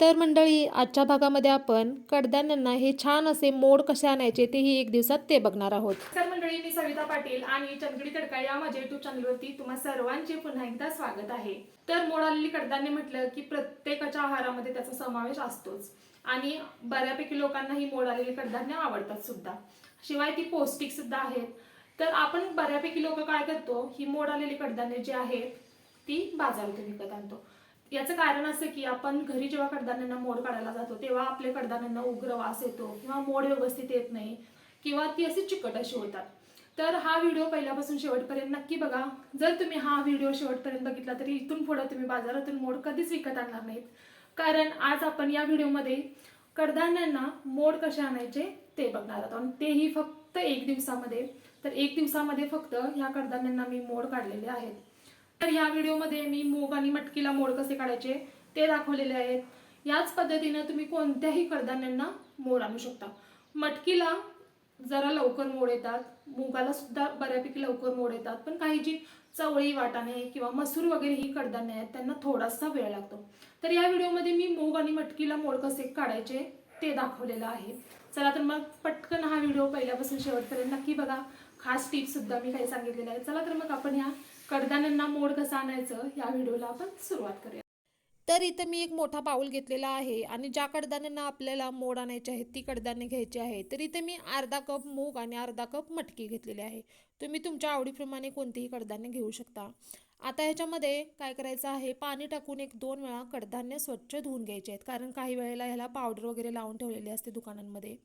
तर मंडळी आजच्या भागामध्ये आपण कडधान्यांना हे छान असे मोड कसे आणायचे तेही एक दिवसात ते बघणार आहोत. तर मंडळी मी सविता पाटील आणि चंदगडी तडका या माझ्या युट्यूब चॅनलवरती तुम्हा सर्वांचे पुन्हा एकदा स्वागत आहे. तर मोड आलेली कडधान्य म्हटलं की प्रत्येकाच्या आहारामध्ये त्याचा समावेश असतोच. आणि बऱ्यापैकी लोकांना ही मोड आलेली कडधान्य आवडतात सुद्धा. शिवाय ती पौष्टिक सुद्धा आहेत. तर आपण बऱ्यापैकी लोक काय करतो ही मोड आलेली कडधान्य जी आहेत ती बाजारातून विकत आणतो. याचं कारण असं की आपण घरी जेव्हा कडधान्यांना मोड काढायला जातो तेव्हा आपल्या कडधान्यांना उग्र वास येतो किंवा मोड व्यवस्थित येत नाही किंवा ती अशी चिकट अशी होतात. तर हा व्हिडिओ पहिल्यापासून शेवटपर्यंत नक्की बघा. जर तुम्ही हा व्हिडिओ शेवटपर्यंत बघितला तरी इथून पुढे तुम्ही बाजारातून मोड कधीच विकत आणणार नाहीत. कारण आज आपण या व्हिडिओमध्ये कडधान्यांना मोड कसे आणायचे ते बघणार आहोत. आणि तेही फक्त एक दिवसामध्ये. तर एक दिवसामध्ये फक्त ह्या कडधान्यांना मी मोड काढलेले आहेत. तर ह्या व्हिडिओमध्ये मी मूग आणि मटकीला मोड कसे काढायचे ते दाखवलेले आहेत. याच पद्धतीनं तुम्ही कोणत्याही कडधान्यांना मोड आणू शकता. मटकीला जरा लवकर मोड येतात. मुगाला सुद्धा बऱ्यापैकी लवकर मोड येतात. पण काही जी चवळी वाटाणे किंवा मसूर वगैरे ही कडधान्य आहेत त्यांना थोडासा वेळ लागतो. तर या व्हिडिओमध्ये मी मूग आणि मटकीला मोड कसे काढायचे ते दाखवलेलं आहे. चला तर मग पटकन हा व्हिडिओ पहिल्यापासून शेवटपर्यंत नक्की बघा. खास टिप्स सुद्धा मी काही सांगितलेल्या आहेत. चला तर मग आपण ह्या कडधान्यांना मोड कसा आणायचं या व्हिडिओला आपण सुरुवात करूया. तर इथं मी एक मोठा पाऊल घेतलेला आहे आणि ज्या कडधान्यांना आपल्याला मोड आणायचे आहेत ती कडधान्य घ्यायची आहे. तर इथे मी अर्धा कप मूग आणि अर्धा कप मटकी घेतलेली आहे. तुम्ही तुमच्या आवडीप्रमाणे कोणतेही कडधान्य घेऊ शकता. आता ह्याच्यामध्ये काय करायचं आहे पाणी टाकून एक दोन वेळा कडधान्य स्वच्छ धुवून घ्यायचे आहेत कारण काही वेळेला ह्याला पावडर वगैरे लावून ठेवलेली असते दुकानांमध्ये.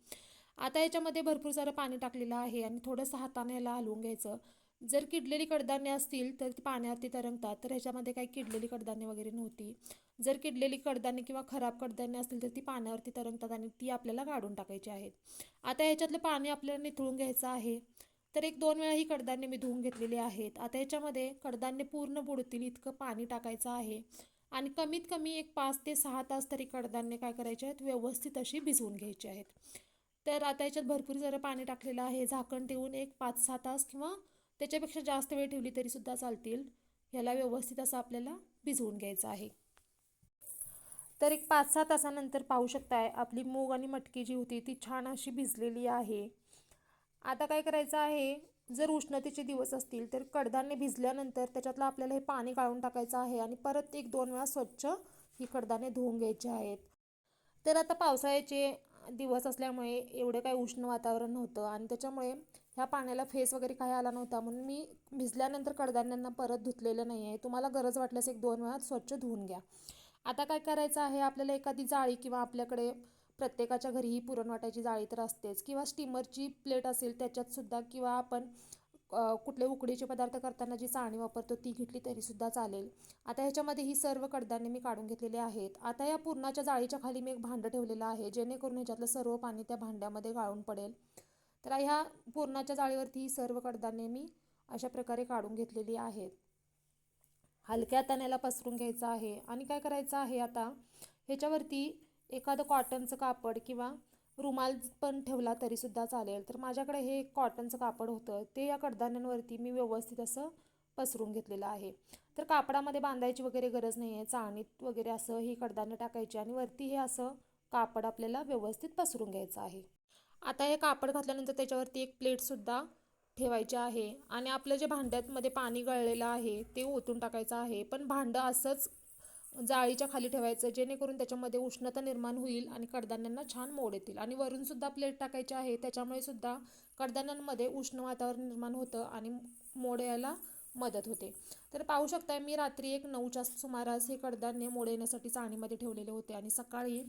आता याच्यामध्ये भरपूर सारं पाणी टाकलेलं आहे आणि थोडंसं हाताने ह्याला हलवून घ्यायचं. जर किडलेली कडधान्ये असतील तर ती पाण्यावरती तरंगतात तर ह्याच्यामध्ये काही किडलेली कडधान्य वगैरे नव्हती. जर किडलेली कडधान्य किंवा खराब कडधान्य असतील तर ती पाण्यावरती तरंगतात आणि ती आपल्याला काढून टाकायची आहेत. आता ह्याच्यातलं पाणी आपल्याला निथळून घ्यायचं आहे. तर एक दोन वेळा ही कडधान्य मी धुवून घेतलेली आहेत. आता याच्यामध्ये कडधान्य पूर्ण बुडतील इतकं पाणी टाकायचं आहे. आणि कमीत कमी एक पाच ते सहा तास तरी कडधान्य काय करायचे आहेत? व्यवस्थित अशी भिजवून घ्यायची आहेत. तर आता याच्यात भरपूर जरा पाणी टाकलेलं आहे. झाकण ठेवून एक पाच सहा तास किंवा त्याच्यापेक्षा जास्त वेळ ठेवली तरी सुद्धा चालतील. ह्याला व्यवस्थित असं आपल्याला भिजवून घ्यायचं आहे. तर एक पाच सहा तासानंतर पाहू शकताय आपली मूग आणि मटकी जी होती ती छान अशी भिजलेली आहे. आता काय करायचं आहे जर उष्णतेचे दिवस असतील तर कडधान्य भिजल्यानंतर त्याच्यातलं आपल्याला हे पाणी काढून टाकायचं आहे आणि परत एक दोन वेळा स्वच्छ ही कडधान्य धुवून घ्यायची आहेत. तर आता पावसाळ्याचे दिवस असल्यामुळे एवढं काही उष्ण वातावरण नव्हतं आणि त्याच्यामुळे ह्या पाण्याला फेस वगैरे काही आला नव्हता. म्हणून मी भिजल्यानंतर कडधान्यांना परत धुतलेलं नाही आहे. तुम्हाला गरज वाटल्यास एक दोन वेळात स्वच्छ धुवून घ्या. आता काय करायचं आहे? आपल्याला एखादी जाळी किंवा आपल्याकडे प्रत्येकाच्या घरी ही पुरण वाटायची जाळी तर असतेच. किंवा स्टीमरची प्लेट असेल त्याच्यातसुद्धा किंवा आपण कुठले उकडीचे पदार्थ करताना जी चाळणी वापरतो ती घेतली तरीसुद्धा चालेल. आता ह्याच्यामध्ये ही सर्व कडधान्य मी काढून घेतलेले आहेत. आता या पुरणाच्या जाळीच्या खाली मी एक भांडं ठेवलेलं आहे जेणेकरून ह्याच्यातलं सर्व पाणी त्या भांड्यामध्ये गाळून पडेल. तर ह्या पुरणाच्या जाळीवरती ही सर्व कडधान्ये मी अशा प्रकारे काढून घेतलेली आहेत. हलक्या हाताने पसरून घ्यायचं आहे. आणि काय करायचं आहे आता? ह्याच्यावरती एखादं कॉटनचं कापड किंवा रुमाल पण ठेवला तरीसुद्धा चालेल. तर माझ्याकडे हे एक कॉटनचं कापड होतं. ते या कडधान्यांवरती मी व्यवस्थित असं पसरून घेतलेलं आहे. तर कापडामध्ये बांधायची वगैरे गरज नाही आहे चाळणीत वगैरे असं ही कडधान्य टाकायची आणि वरती हे असं कापड आपल्याला व्यवस्थित पसरून घ्यायचं आहे. आता हे कापड घातल्यानंतर त्याच्यावरती एक प्लेटसुद्धा ठेवायची आहे. आणि आपलं जे भांड्यातमध्ये पाणी गळलेलं आहे ते ओतून टाकायचं आहे. पण भांडं असंच जाळीच्या खाली ठेवायचं जेणेकरून त्याच्यामध्ये उष्णता निर्माण होईल आणि कडधान्यांना छान मोड येतील. आणि वरूनसुद्धा प्लेट टाकायची आहे त्याच्यामुळे सुद्धा कडधान्यांमध्ये उष्ण वातावरण निर्माण होतं आणि मोड यायला मदत होते. तर पाहू शकताय मी रात्री एक नऊच्या सुमारास हे कडधान्य मोड येण्यासाठी चाळणीमध्ये ठेवलेले होते आणि सकाळी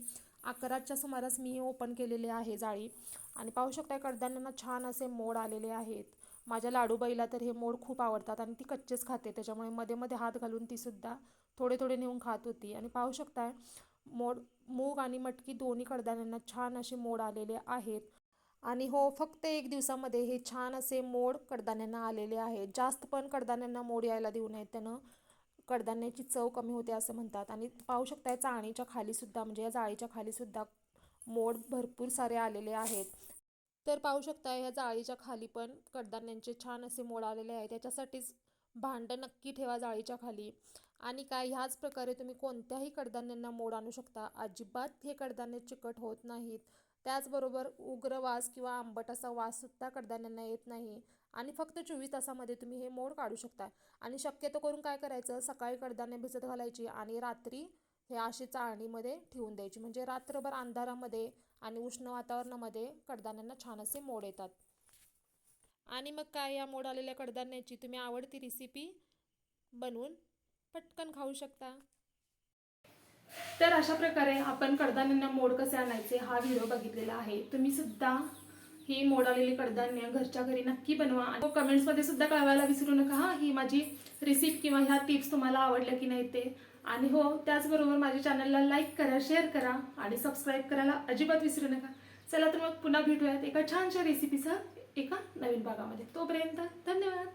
अकराच्या सुमारास मी ओपन केलेले आहे जाळी. आणि पाहू शकताय कडधान्यांना छान असे मोड आलेले आहेत. माझ्या लाडूबाईला तर हे मोड खूप आवडतात आणि ती कच्चेच खाते. त्याच्यामुळे मध्ये मध्ये हात घालून तीसुद्धा थोडे थोडे नेऊन खात होती. आणि पाहू शकताय मोड मूग आणि मटकी दोन्ही कडधान्यांना छान असे मोड आलेले आहेत. आणि हो फक्त एक दिवसामध्ये हे छान असे मोड कडधान्यांना आलेले आहेत. जास्त पण कडधान्यांना मोड यायला देऊ नयेत त्यानं कडधान्याची चव कमी होते असं म्हणतात. आणि पाहू शकताय चाळणीच्या खालीसुद्धा म्हणजे या जाळीच्या खालीसुद्धा मोड भरपूर सारे आलेले आहेत. तर पाहू शकता ह्या जाळीच्या खाली पण कडधान्यांचे छान असे मोड आलेले आहे त्याच्यासाठीच भांडं नक्की ठेवा जाळीच्या खाली. आणि काय ह्याच प्रकारे तुम्ही कोणत्याही कडधान्यांना मोड आणू शकता. अजिबात हे कडधान्य चिकट होत नाहीत. त्याचबरोबर उग्र वास किंवा आंबट असा वाससुद्धा कडधान्यांना येत नाही. आणि फक्त चोवीस तासामध्ये तुम्ही हे मोड काढू शकता. आणि शक्यतो करून काय करायचं सकाळी कडधान्य भिजत घालायची आणि रात्री हे अशी चाळणीमध्ये ठेवून द्यायची. म्हणजे रात्रभर अंधारामध्ये आणि उष्ण वातावरणामध्ये कडधान्यांना छान असे मोड येतात. आणि मग काय या मोड आलेल्या कडधान्याची तुम्ही आवडती रेसिपी बनवून पटकन खाऊ शकता. तर अशा प्रकारे आपण कडधान्यांना मोड कसे आणायचे हा व्हिडिओ बघितलेला आहे. तुम्ही सुद्धा ही मोड आलेली कडधान्य घरच्या घरी नक्की बनवा आणि कमेंट्समध्ये सुद्धा कळवायला विसरू नका हा ही माझी रेसिपी किंवा ह्या टिप्स तुम्हाला आवडल्या की नाही ते. आणि हो त्याचबरोबर माझ्या चॅनलला लाईक करा शेअर करा आणि सबस्क्राईब करायला अजिबात विसरू नका. चला तर मग पुन्हा भेटूयात एका छानशा रेसिपीसह एका नवीन भागामध्ये. तोपर्यंत धन्यवाद.